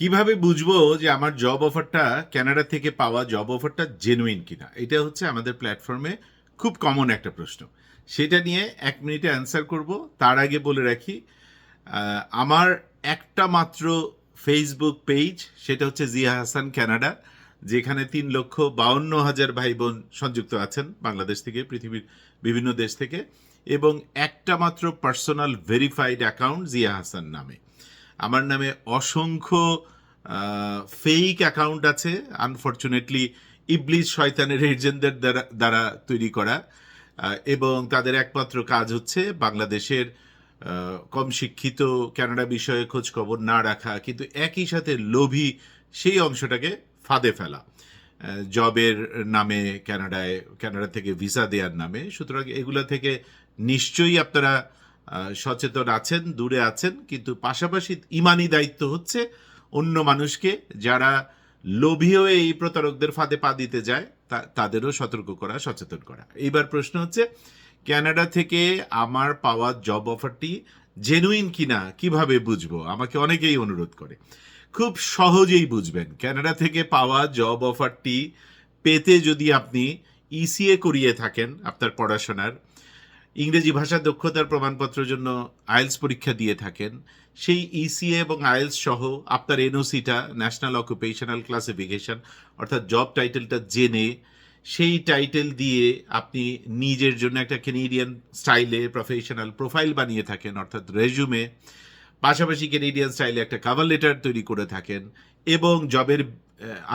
কীভাবে বুঝব যে আমার জব অফারটা কানাডা থেকে পাওয়া জব অফারটা জেনুইন কিনা? এটা হচ্ছে আমাদের প্ল্যাটফর্মে খুব কমন একটা প্রশ্ন। সেটা নিয়ে এক মিনিটে অ্যান্সার করব। তার আগে বলে রাখি আমার একটা মাত্র ফেসবুক পেজ সেটা হচ্ছে জিয়া হাসান ক্যানাডা যেখানে তিন লক্ষ বাউন্ন হাজার ভাই বোন সংযুক্ত আছেন বাংলাদেশ থেকে, পৃথিবীর বিভিন্ন দেশ থেকে, এবং একটা মাত্র personal verified account Zia Hasan নামে। আমার নামে অসংখ্য ফেক অ্যাকাউন্ট আছে। আনফর্চুনেটলি ইবলিশ শয়তানের এজেন্টদের দ্বারা দ্বারা তৈরি করা। এবং তাদের একমাত্র কাজ হচ্ছে বাংলাদেশের কম শিক্ষিত কানাডা বিষয়ে খোঁজ খবর না রাখা, কিন্তু একই সাথে লোভী সেই অংশটাকে ফাঁদে ফেলা। জবের নামে ক্যানাডায় কানাডা থেকে ভিসা দেওয়ার নামে। সুতরাং এগুলো থেকে নিশ্চয়ই আপনারা সচেতন আছেন, দূরে আছেন, কিন্তু পাশাপাশি ইমানি দায়িত্ব হচ্ছে অন্য মানুষকে যারা লোভী হয়ে এই প্রতারকদের ফাঁদে পা দিতে যায় তাদেরও সতর্ক করা, সচেতন করা। এইবার প্রশ্ন হচ্ছে, ক্যানাডা থেকে আমার পাওয়া জব অফারটি জেনুইন কিনা, কীভাবে বুঝব? আমাকে অনেকেই অনুরোধ করে। খুব সহজেই বুঝবেন, ক্যানাডা থেকে পাওয়া জব অফারটি পেতে যদি আপনি ইসিএ করিয়ে থাকেন, আপনার পড়াশোনার ইংরেজি ভাষা দক্ষতার প্রমাণপত্রের জন্য আইএলস পরীক্ষা দিয়ে থাকেন। সেই ইসিএ এবং আইএলস সহ আপনার এনওসিটা ন্যাশনাল অকুপেশনাল ক্লাসিফিকেশন অর্থাৎ জব টাইটেলটা জেনে সেই টাইটেল দিয়ে আপনি নিজের জন্য একটা কেনেডিয়ান স্টাইলে প্রফেশনাল প্রোফাইল বানিয়ে থাকেন, অর্থাৎ রেজুমে পাশাপাশি কেনেডিয়ান স্টাইলে একটা কাভার লেটার তৈরি করে থাকেন এবং জবের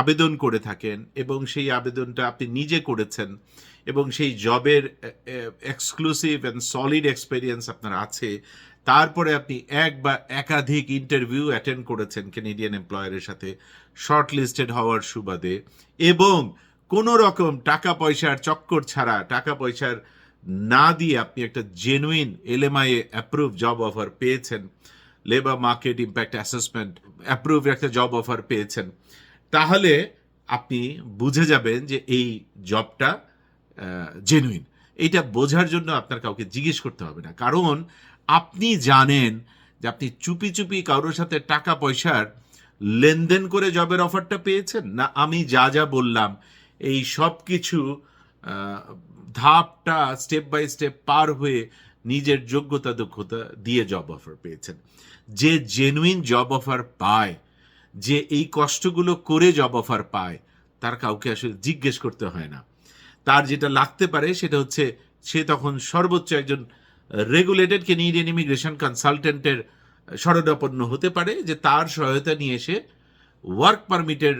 আবেদন করে থাকেন এবং সেই আবেদনটা আপনি নিজে করেছেন এবং সেই জবের এক্সক্লুসিভ অ্যান্ড সলিড এক্সপেরিয়েন্স আপনার আছে। তারপরে আপনি এক বা একাধিক ইন্টারভিউ অ্যাটেন্ড করেছেন কেনেডিয়ান এমপ্লয়ারের সাথে শর্ট লিস্টেড হওয়ার সুবাদে এবং কোনো রকম টাকা পয়সার চক্কর ছাড়া, টাকা পয়সার না দিয়ে আপনি একটা genuine LMIA approve job offer পেয়েছেন। Labour market impact assessment approve একটা জব অফার পেয়েছেন। তাহলে আপনি বুঝে যাবেন যে এই জবটা জেনুইন এইটা বোঝার জন্য আপনার কাউকে জিজ্ঞেস করতে হবে না। কারণ আপনি জানেন যে আপনি চুপি চুপি কারোর সাথে টাকা পয়সার লেনদেন করে জবের অফারটা পেয়েছেন? না, আমি যা যা বললাম, এই সব কিছু ধাপটা স্টেপ বাই স্টেপ পার হয়ে নিজের যোগ্যতা দক্ষতা দিয়ে জব অফার পেয়েছেন। যে জেনুইন জব অফার পায় যে এই কষ্টগুলো করে জব অফার পায়, তার কাউকে আসলে জিজ্ঞেস করতে হয় না। তার যেটা লাগতে পারে সেটা হচ্ছে, সে তখন সর্বোচ্চ একজন রেগুলেটেড কেনিডিয়ান ইমিগ্রেশন কনসালটেন্টের শরণাপন্ন হতে পারে, যে তার সহায়তা নিয়ে এসে ওয়ার্ক পারমিটের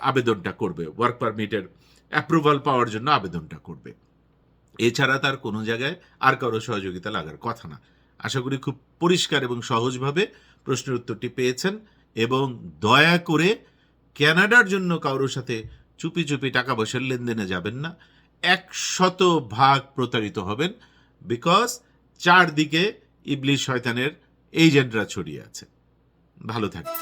আবেদনটা করবে। ওয়ার্ক পারমিটের অ্যাপ্রুভাল পাওয়ার জন্য আবেদনটা করবে। এছাড়া তার কোনো জায়গায় আর কারও সহযোগিতা লাগার কথা না। আশা করি খুব পরিষ্কার এবং সহজভাবে প্রশ্নের উত্তরটি পেয়েছেন। এবং দয়া করে ক্যানাডার জন্য কারোর সাথে চুপি চুপি টাকা পয়সার লেনদেনে যাবেন না। এক শত ভাগ প্রতারিত হবেন বিকজ চারদিকে ইবলিশ শয়তানের এজেন্টরা ছড়িয়ে আছে। ভালো থাকবে